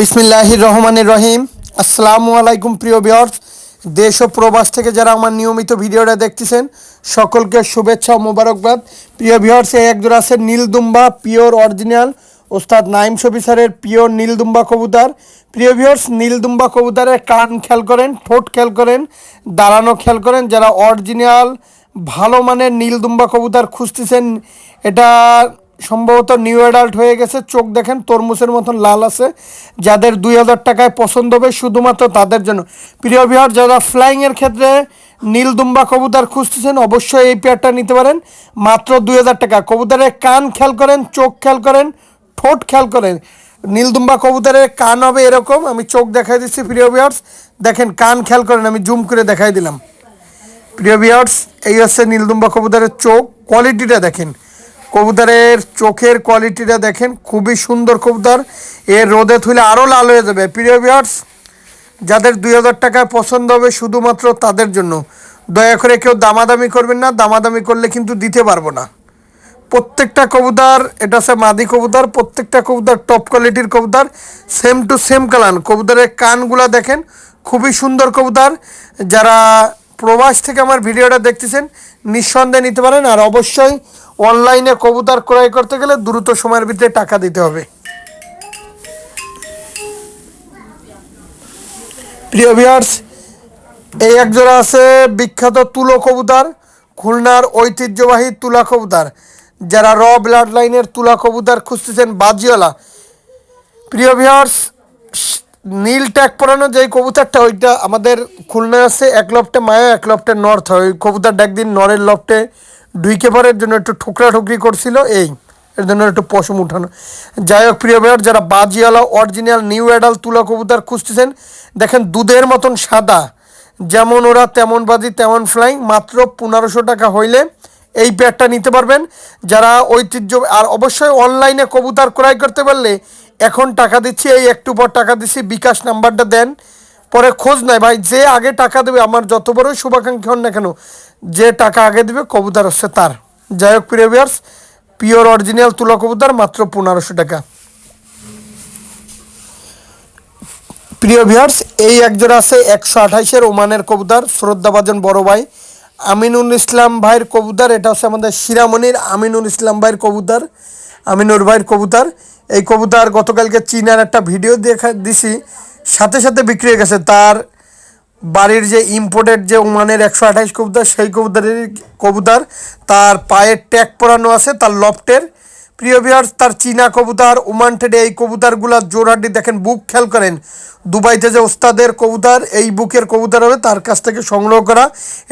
বিসমিল্লাহ রহমানির রহিম। আসসালামু আলাইকুম প্রিয় বিয়র্স দেশ ও প্রবাস থেকে যারা আমার নিয়মিত ভিডিওটা দেখতেছেন, সকলকে শুভেচ্ছা ও মোবারকবাদ। প্রিয় বিয়র্স এই একজন আছে নীলদুম্বা পিওর অরিজিনাল। ওস্তাদ নাইম শফি স্যারের পিওর নীলদুম্বা কবুতার। প্রিয় ভিউয়ার্স, নীলদুম্বা কবুতরের কান খেয়াল করেন, ঠোঁট খেয়াল করেন, দাঁড়ানো খেয়াল করেন। যারা অরিজিনাল, ভালো মানের নীলদুম্বা কবুতার খুঁজতেছেন, এটা সম্ভবত নিউ অ্যাডাল্ট হয়ে গেছে, চোখ দেখেন, তরমুজের মতন লাল আছে। যাদের দুই হাজার টাকায় পছন্দ হবে, শুধুমাত্র তাদের জন্য। প্রিয় বিহার যারা ফ্লাইংয়ের ক্ষেত্রে নীল দুম্বা কবুতর খুঁজতেছেন, অবশ্যই এই পেয়ারটা নিতে পারেন। মাত্র দুই হাজার টাকা। কবুতরের কান খেয়াল করেন, চোখ খেয়াল করেন, ঠোঁট খেয়াল করেন। নীলদুম্বা কবুতরের কান হবে এরকম। আমি চোখ দেখাই দিচ্ছি, প্রিয় বিহার্স দেখেন, কান খেয়াল করেন, আমি জুম করে দেখাই দিলাম। প্রিয় বিয়ার্স এই হচ্ছে নীলদুম্বা কবুতরের চোখ। কোয়ালিটিটা দেখেন। কবুতরের চোখের কোয়ালিটিটা দেখেন, খুবই সুন্দর কবুতর। এর রোদে থুলে আরও লাল হয়ে যাবে। প্রিয় বিয়ার্স যাদের দুই হাজার টাকায় পছন্দ হবে শুধুমাত্র তাদের জন্য। দয়া করে কেউ দামাদামি করবেন না, দামাদামি করলে কিন্তু দিতে পারব না। প্রত্যেকটা কবুতর, এটা হচ্ছে মাদি কবুতর, প্রত্যেকটা কবুতর টপ কোয়ালিটির কবুতর সেম টু সেম কালান কবুতরের কানগুলা দেখেন, খুবই সুন্দর কবুতর। যারা প্রবাস থেকে আমার ভিডিওটা দেখতেছেন, নিঃসন্দেহে নিতে পারেন। আর অবশ্যই অনলাইনে কবুতর ক্রয় করতে গেলে দ্রুত সময়ের ভিতরে টাকা দিতে হবে। প্রিয় ভিউয়ার্স এই একজোড়া আছে বিখ্যাত তুলো কবুতর, খুলনার ঐতিহ্যবাহী তুলা কবুতর। যারা র ব্লাড লাইনের তুলা কবুতর খুঁজতেছেন, বাজিওয়ালা। প্রিয় ভিউয়ার্স নীল ট্যাগ পরানো যে কবুতরটা, ওইটা আমাদের খুলনায় আছে, এক লফটে মায়া, এক লফটে নর্থ হয় ওই কবুতরটা একদিন নরের লফটে ঢুইকে পড়ার জন্য একটু ঠুকরা ঠুকরি করছিল, এই, এর জন্য একটু পশম উঠানো। যাই হোক, প্রিয় ভাইয়ার, যারা বাজিওয়ালা অরিজিনাল নিউ অ্যাডাল তুলা কবুতর খুঁজতেছেন, দেখেন দুধের মতন সাদা। যেমন ওরা, তেমন বাজি, তেমন ফ্লাইং মাত্র পনেরোশো টাকা হইলে এই প্যাডটা নিতে পারবেন। যারা ঐতিহ্য, আর অবশ্যই অনলাইনে কবুতর ক্রয় করতে পারলে এখন টাকা দিচ্ছি, এই একটু পর টাকা দিচ্ছি, বিকাশ নাম্বারটা দেন। পরে খোঁজ নাই, ভাই, যে আগে টাকা দেবে, আমার যত বড় শুভাকাঙ্ক্ষী হন না কেন যে টাকা আগে দেবে, কবুতর হচ্ছে তার। যাই হোক প্রিভিয়ার্স পিওর অরিজিনাল তুলা কবুতর, মাত্র পনেরোশো টাকা। প্রিয় ভিউয়ার্স এই একজোড়া আছে একশো আঠাইশের ওমানের কবুতর, শ্রদ্ধাভাজন বড় ভাই আমিনুল ইসলাম ভাইয়ের কবুতর। এটা হচ্ছে আমাদের শিরামণির আমিনুল ইসলাম ভাইয়ের কবুতর আমিনুর ভাইয়ের কবুতর। এই কবুতর গতকালকে চীনার একটা ভিডিও দেখা দিছি, সাথে সাথে বিক্রি হয়ে গেছে। তার বাড়ির যে ইম্পোর্টেড যে ওমানের একশো আঠাইশ কবুতর, সেই কবুতরের কবুতর, তার পায়ের ট্যাগ পরানো আছে, তার লফটের। প্রিয় বিহার তার চীনা কবুতর ওমান টেডে এই কবুতরগুলো জোরহাড্ডি দেখেন, বুক খেয়াল করেন। দুবাইতে যে ওস্তাদের কবুতর, এই বুকের কবুতর হবে, তার কাছ থেকে সংগ্রহ করা।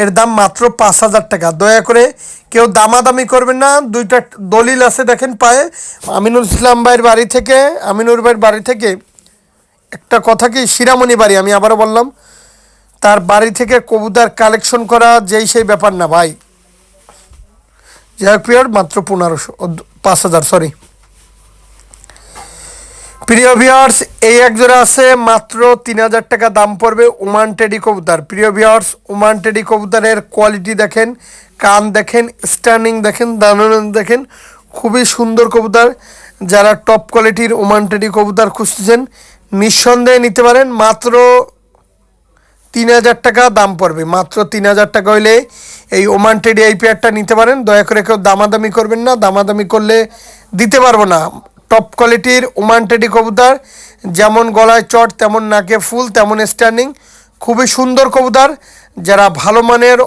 এর দাম মাত্র পাঁচ হাজার টাকা। দয়া করে কেউ দামাদামি করবেন না, দুইটা দলিল আছে দেখেন পায়ে। আমিনুল ইসলাম ভাইয়ের বাড়ি থেকে, আমিনুর ভাইয়ের বাড়ি থেকে, একটা কথা কি, শিরামণি বাড়ি, আমি আবারও বললাম। তার বাড়ি থেকে কবুতর কালেকশন করা যেই সেই ব্যাপার না ভাই। যাই পিয়ার মাত্র পনেরোশো পাঁচ হাজার সরি প্রিয় ভিওয়ার্স এই একজোড়া আছে, মাত্র তিন হাজার টাকা দাম পড়বে ওমান টেডি কবুতর। প্রিয় ভিওয়ার্স ওমান টেডি কবুতরের কোয়ালিটি দেখেন, কান দেখেন স্ট্যান্ডিং দেখেন দানান দেখেন, খুবই সুন্দর কবুতর। যারা টপ কোয়ালিটির ওমান টেডি কবুতর খুঁজতেছেন, নিঃসন্দেহে নিতে পারেন, মাত্র তিন হাজার টাকা দাম পড়বে। মাত্র তিন হাজার টাকা হইলে এই ওমান টেডি এই নিতে পারেন। দয়া করে কেউ দামাদামি করবেন না। দামাদামি করলে দিতে পারব না। টপ কোয়ালিটির ওমান টেডি কবুতর, যেমন গলায় চট, তেমন নাকে ফুল, তেমন স্ট্যান্ডিং খুবই সুন্দর কবুতর। যারা ভালো মানের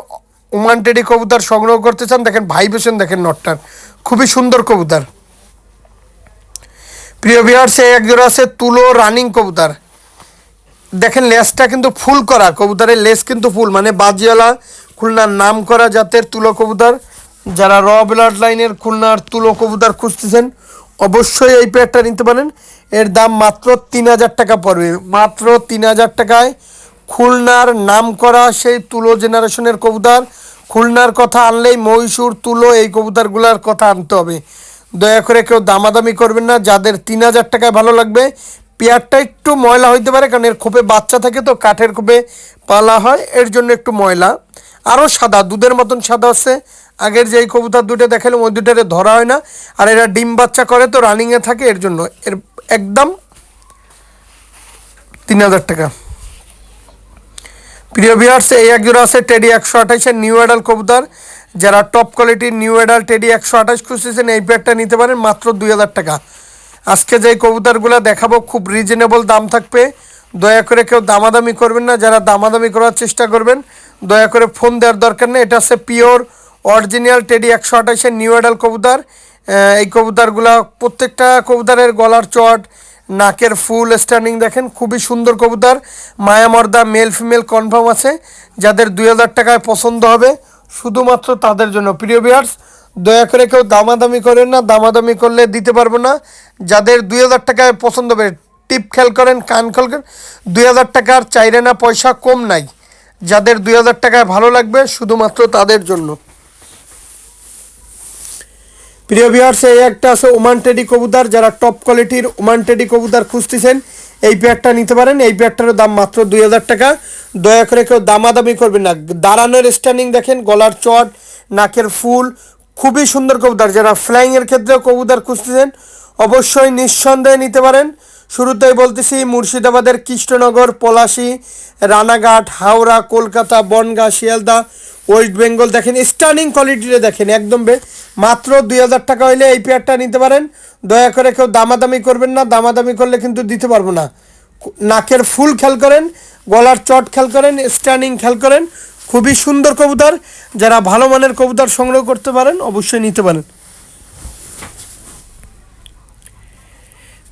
ওমান টেডি কবুতর সংগ্রহ করতে চান, দেখেন ভাইব্রেশন দেখেন নটটার খুবই সুন্দর কবুতর। প্রিয় বিহার সে একজোড়া আছে তুলো রানিং কবুতর। দেখেন লেসটা কিন্তু ফুল করা, কবুতরের লেস কিন্তু ফুল মানে বাজিওয়ালা খুলনার নাম করা জাতের তুলো কবুতর। যারা র ব্লাড লাইনের খুলনার তুলো কবুতর খুঁজতেছেন, অবশ্যই এই পেয়ারটা নিতে পারেন। এর দাম মাত্র তিন হাজার টাকা পড়বে। মাত্র তিন হাজার টাকায় খুলনার নাম করা সেই তুলো জেনারেশনের কবুতর। খুলনার কথা আনলেই মহীশূর তুলো এই কবুতরগুলোর কথা আনতে হবে। দয়া করে কেউ দামাদামি করবেন না, যাদের তিন হাজার টাকায় ভালো লাগবে পেয়ারটা একটু ময়লা হইতে পারে, কারণ এর খোপে বাচ্চা থাকে তো, কাঠের খোপে পালা হয়, এর জন্য একটু ময়লা। আরও সাদা, দুধের মতন সাদা আছে। আগের যেই কবুতর দুটো দেখালাম, ওই দুটারে ধরা হয় না। আর এরা ডিম বাচ্চা করে তো রানিংয়ে থাকে, এর জন্য এর একদম তিন হাজার টাকা। প্রিয় ভিউয়ার্স এই এক জোড়া আছে টেডি একশো আঠাইশের নিউ অ্যাডাল কবুতর। যারা টপ কোয়ালিটির নিউ অ্যাডাল টেডি একশো আঠাশ খুঁজতেছেন, এই প্যাকটা নিতে পারেন মাত্র দুই হাজার টাকা। আজকে যে কবুতরগুলো দেখাবো, খুব রিজনেবল দাম থাকবে। দয়া করে কেউ দামাদামি করবেন না, যারা দামাদামি করার চেষ্টা করবেন, দয়া করে ফোন দেওয়ার দরকার নেই। এটা হচ্ছে পিওর অরিজিনাল টেডি একশো আঠাশের নিউ অ্যাডাল কবুতর। এই কবুতরগুলো প্রত্যেকটা কবুতরের গলার চট, নাকের ফুল স্ট্যান্ডিং দেখেন, খুবই সুন্দর কবুতর। মায়ামর্দা মেল ফিমেল কনফার্ম আছে, যাদের দুই হাজার টাকায় পছন্দ হবে, শুধুমাত্র তাদের জন্য। প্রিয় বিয়ার্স দয়া করে কেউ দামাদামি করেন না, দামাদামি করলে দিতে পারব না। যাদের দুই হাজার টাকায় পছন্দ হবে, টিপ খেয়াল করেন, কান খেয়াল করেন, দুই হাজার টাকার চাইরে না পয়সা কম নাই। যাদের দুই হাজার টাকায় ভালো লাগবে, শুধুমাত্র তাদের জন্য। প্রিয় ভিউয়ার্স এই একটা আছে ওমান টেডি কবুতর। যারা টপ কোয়ালিটির ওমান টেডি কবুতর খুঁজতেছেন, এই প্যাকটা নিতে পারেন। এই প্যাকটার দাম মাত্র দুই হাজার টাকা। দয়া করে কেউ দামাদামি করবেন না। দাঁড়ানোর স্ট্যান্ডিং দেখেন, গলার চট, নাকের ফুল খুবই সুন্দর কবুতর। যারা ফ্লাইংয়ের ক্ষেত্রে কবুতর খুঁজতেছেন, অবশ্যই নিঃসন্দেহে নিতে পারেন। শুরুতেই বলতেছি, মুর্শিদাবাদের কৃষ্ণনগর, পলাশি, রানাঘাট, হাওড়া, কলকাতা, বনগাঁ, শিয়ালদা, ওয়েস্ট বেঙ্গল দেখেন স্টার্নিং কোয়ালিটিতে দেখেন, একদম মাত্র দুই হাজার টাকা হইলে এই পেয়ারটা নিতে পারেন। দয়া করে কেউ দামাদামি করবেন না, দামাদামি করলে কিন্তু দিতে পারব না। নাকের ফুল খেয়াল করেন, গলার চট খেয়াল করেন স্টার্নিং খেয়াল করেন। খুবই সুন্দর কবুতর। যারা ভালো মানের কবুতর সংগ্রহ করতে পারেন, অবশ্যই নিতে পারেন।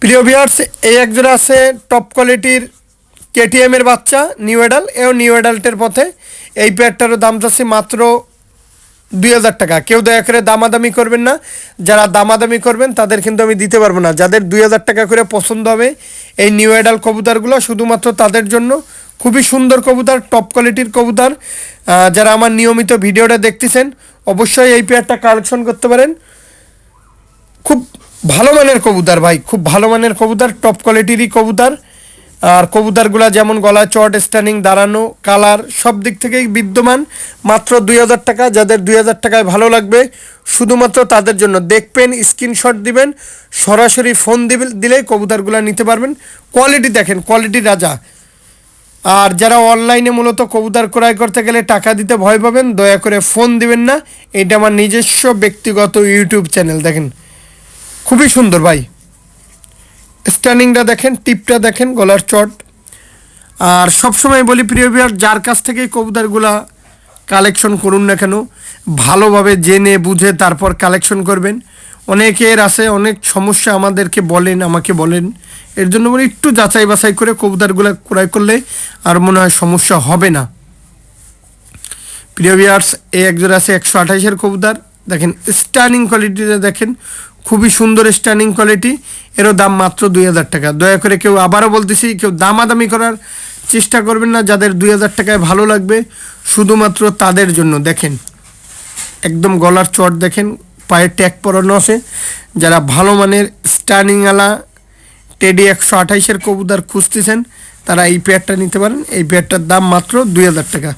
প্রিয় ভিউয়ার্স এই একজোড়া আছে টপ কোয়ালিটির কেটিএম এর বাচ্চা নিউ এডাল এও নিউ অ্যাডাল্টের পথে। এই পেয়ারটারও দাম চাচ্ছে মাত্র দুই হাজার টাকা। কেউ দয়া করে দামাদামি করবেন না। যারা দামাদামি করবেন, তাদের কিন্তু আমি দিতে পারব না। যাদের দুই হাজার টাকা করে পছন্দ হবে, এই নিউ অ্যাডাল কবুতারগুলো, শুধুমাত্র তাদের জন্য। খুবই সুন্দর কবুতর টপ কোয়ালিটির কবুতর। যারা আমার নিয়মিত ভিডিওটা দেখতেছেন, অবশ্যই এই পেয়ারটা কালেকশন করতে পারেন। খুব ভালো মানের কবুতর ভাই, খুব ভালো মানের কবুতর টপ কোয়ালিটিরই কবুতর। আর কবুতরগুলা যেমন গলা চট স্ট্যান্ডিং দাঁড়ানো কালার সব দিক থেকেই বিদ্যমান। মাত্র দুই হাজার টাকা, যাদের দুই হাজার টাকায় ভালো লাগবে, শুধুমাত্র তাদের জন্য। দেখবেন স্ক্রিনশট দিবেন, সরাসরি ফোন দিবে দিলেই কবুতরগুলো নিতে পারবেন। কোয়ালিটি দেখেন কোয়ালিটি রাজা। আর যারা অনলাইনে মূলত কবুতর ক্রয় করতে গেলে টাকা দিতে ভয় পাবেন, দয়া করে ফোন দিবেন না। এটা আমার নিজস্ব ব্যক্তিগত ইউটিউব চ্যানেল, দেখেন। খুবই সুন্দর ভাই। স্ট্যান্ডিংটা দেখেন, টিপটা দেখেন, গলার চট। আর সবসময় বলি, প্রিয় বিহার যার কাছ থেকে কবুতরগুলা কালেকশন করুন না কেন, ভালোভাবে জেনে বুঝে তারপর কালেকশন করবেন। অনেকের আছে, অনেক সমস্যা আমাদেরকে বলেন, আমাকে বলেন। এর জন্য বলি, একটু যাচাই বাছাই করে কবুতরগুলো ক্রয় করলে আর মনে হয় সমস্যা হবে না। প্রিয় ভিউয়ার্স এই একজন আছে একশো আঠাইশের কবুতর। দেখেন স্টার্নিং কোয়ালিটিটা দেখেন, খুবই সুন্দর স্টার্নিং কোয়ালিটি এরও দাম মাত্র দুই হাজার টাকা। দয়া করে কেউ আবারও বলতেছি, কেউ দামাদামি করার চেষ্টা করবেন না, যাদের দুই হাজার টাকায় ভালো লাগবে, শুধুমাত্র তাদের জন্য। দেখেন, একদম গলার চট দেখেন পায়ে ট্যাগ পরানো আছে। যারা ভালো মানের স্টার্নিংওয়ালা টেডি একশো আঠাইশের কবুতর খুঁজতেছেন, তারা এই পেয়ারটা নিতে পারেন। এই পেয়ারটার দাম মাত্র দুই হাজার টাকা।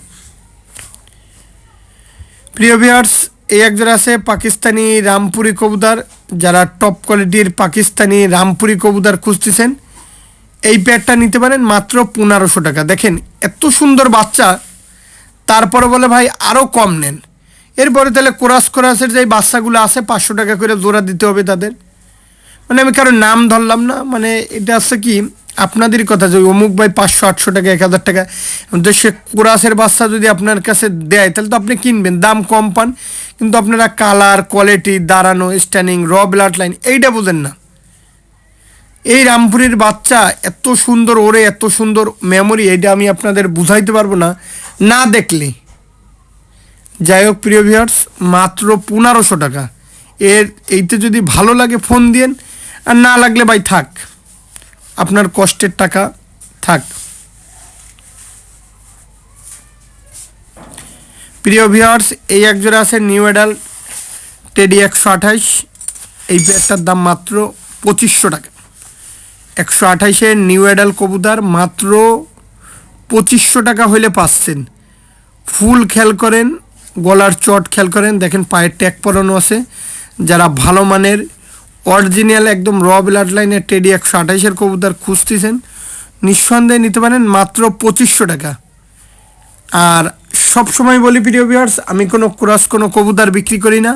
প্রিয় ভিউয়ার্স এই একজন আছে পাকিস্তানি রামপুরি কবুতর। যারা টপ কোয়ালিটির পাকিস্তানি রামপুরি কবুতর খুঁজতেছেন, এই প্যাডটা নিতে পারেন মাত্র পনেরোশো টাকা। দেখেন, এত সুন্দর বাচ্চা। তারপরে বলে, ভাই আরও কম নেন। এরপরে তাহলে কোরাস কোরাসের যে বাচ্চাগুলো আছে, পাঁচশো টাকা করে জোড়া দিতে হবে তাদের। মানে আমি কারোর নাম ধরলাম না মানে এটা হচ্ছে কি আপনাদেরই কথা যে অমুক ভাই পাঁচশো, আটশো টাকা, এক হাজার টাকা, তো সে কোরাসের বাচ্চা যদি আপনার কাছে দেয়, তাহলে তো আপনি কিনবেন, দাম কম পান। কিন্তু আপনারা কালার, কোয়ালিটি, দাঁড়ানো স্ট্যান্ডিং র ব্লাড লাইন, এইটা বোঝেন না। এই রামপুরির বাচ্চা এত সুন্দর, ওরে এত সুন্দর মেমোরি এইটা আমি আপনাদের বুঝাইতে পারব না না দেখলে। যাই হোক, প্রিয় ভিউয়ার্স মাত্র পনেরোশো টাকা। এর এইতে যদি ভালো লাগে ফোন দিয়েন, আর না লাগলে ভাই থাক। আপনার কষ্টের টাকা থাক। প্রিয় ভিউয়ার্স এই একজোড়া আছে নিউ এডাল টেডি একশো আঠাইশ এই পেয়ারটার দাম মাত্র পঁচিশশো টাকা। একশো আঠাইশের নিউ এডাল কবুতর, মাত্র পঁচিশশো টাকা হইলে পাচ্ছেন। ফুল খেয়াল করেন গলার চট খেয়াল করেন। দেখেন পায়ের ট্যাগ পরানো আছে। যারা ভালো মানের অরিজিনাল একদম র ব্লাড লাইনের টেডি একশো আঠাইশের কবুতর খুঁজতেছেন, নিঃসন্দেহে নিতে পারেন মাত্র পঁচিশশো টাকা। আর সব সময় বলি প্রিয় ভিউয়ার্স আমি কোনো ক্রস কোনো কবুতর বিক্রি করি না।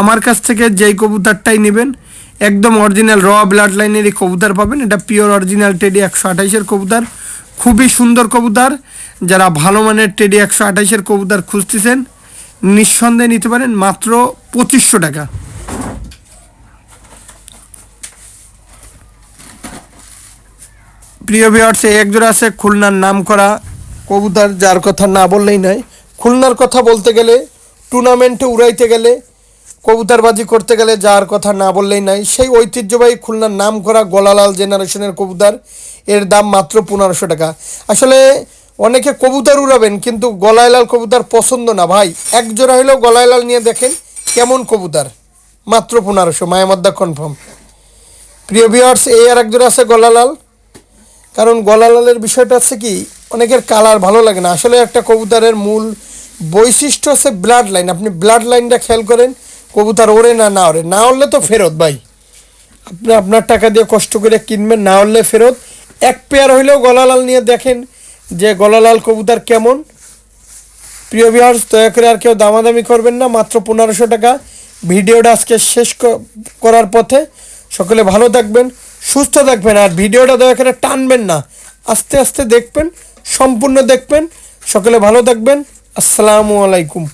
আমার কাছ থেকে যেই কবুতরটাই নেবেন, একদম অরিজিনাল র ব্লাড লাইনেরই কবুতর পাবেন। এটা পিওর অরিজিনাল টেডি একশো আঠাইশের কবুতর, খুবই সুন্দর কবুতর। যারা ভালো মানের টেডি একশো আঠাইশের কবুতর খুঁজতেছেন নিঃসন্দেহে নিতে পারেন মাত্র পঁচিশশো টাকা। প্রিয় এই একজোড়া আছে খুলনার নাম করা কবুতর যার কথা না বললেই নয়, খুলনার কথা বলতে গেলে, টুর্নামেন্টে উড়াইতে গেলে, কবুতরবাজি করতে গেলে যার কথা না বললেই নাই সেই ঐতিহ্যবাহী খুলনার নাম করা গলালাল জেনারেশনের কবুতর, এর দাম মাত্র পনেরোশো টাকা। আসলে অনেকে কবুতর উড়াবেন, কিন্তু গলায়লাল কবুতর পছন্দ না। ভাই, এক জোড়া হলেও গলায়লাল নিয়ে দেখেন কেমন কবুতর। মাত্র পনেরোশো মায়ামদ্দা কনফার্ম প্রিয় ভিওয়ার্স এই আর এক জোড়া আছে গলালাল কারণ গলালালের বিষয়টা হচ্ছে কি, অনেকের কালার ভালো লাগে না। আসলে একটা কবুতরের মূল বৈশিষ্ট্য হচ্ছে ব্লাড লাইন আপনি ব্লাড লাইনটা খেয়াল করেন, কবুতর ওড়ে না না ওড়ে। না উড়লে তো ফেরত ভাই। আপনি আপনার টাকা দিয়ে কষ্ট করে কিনবেন, না উড়লে ফেরত। এক পেয়ার হইলেও গলালাল নিয়ে দেখেন যে গলালাল কবুতর কেমন? প্রিয় বিহার দয়া করে আর কেউ দামাদামি করবেন না, মাত্র পনেরোশো টাকা। ভিডিওটা আজকে শেষ করার পথে। সকলে ভালো থাকবেন, সুস্থ থাকবেন, আর ভিডিওটা দয়া করে টানবেন না। আস্তে আস্তে দেখবেন, সম্পূর্ণ দেখবেন। সকলে ভালো থাকবেন। আসসালামু আলাইকুম।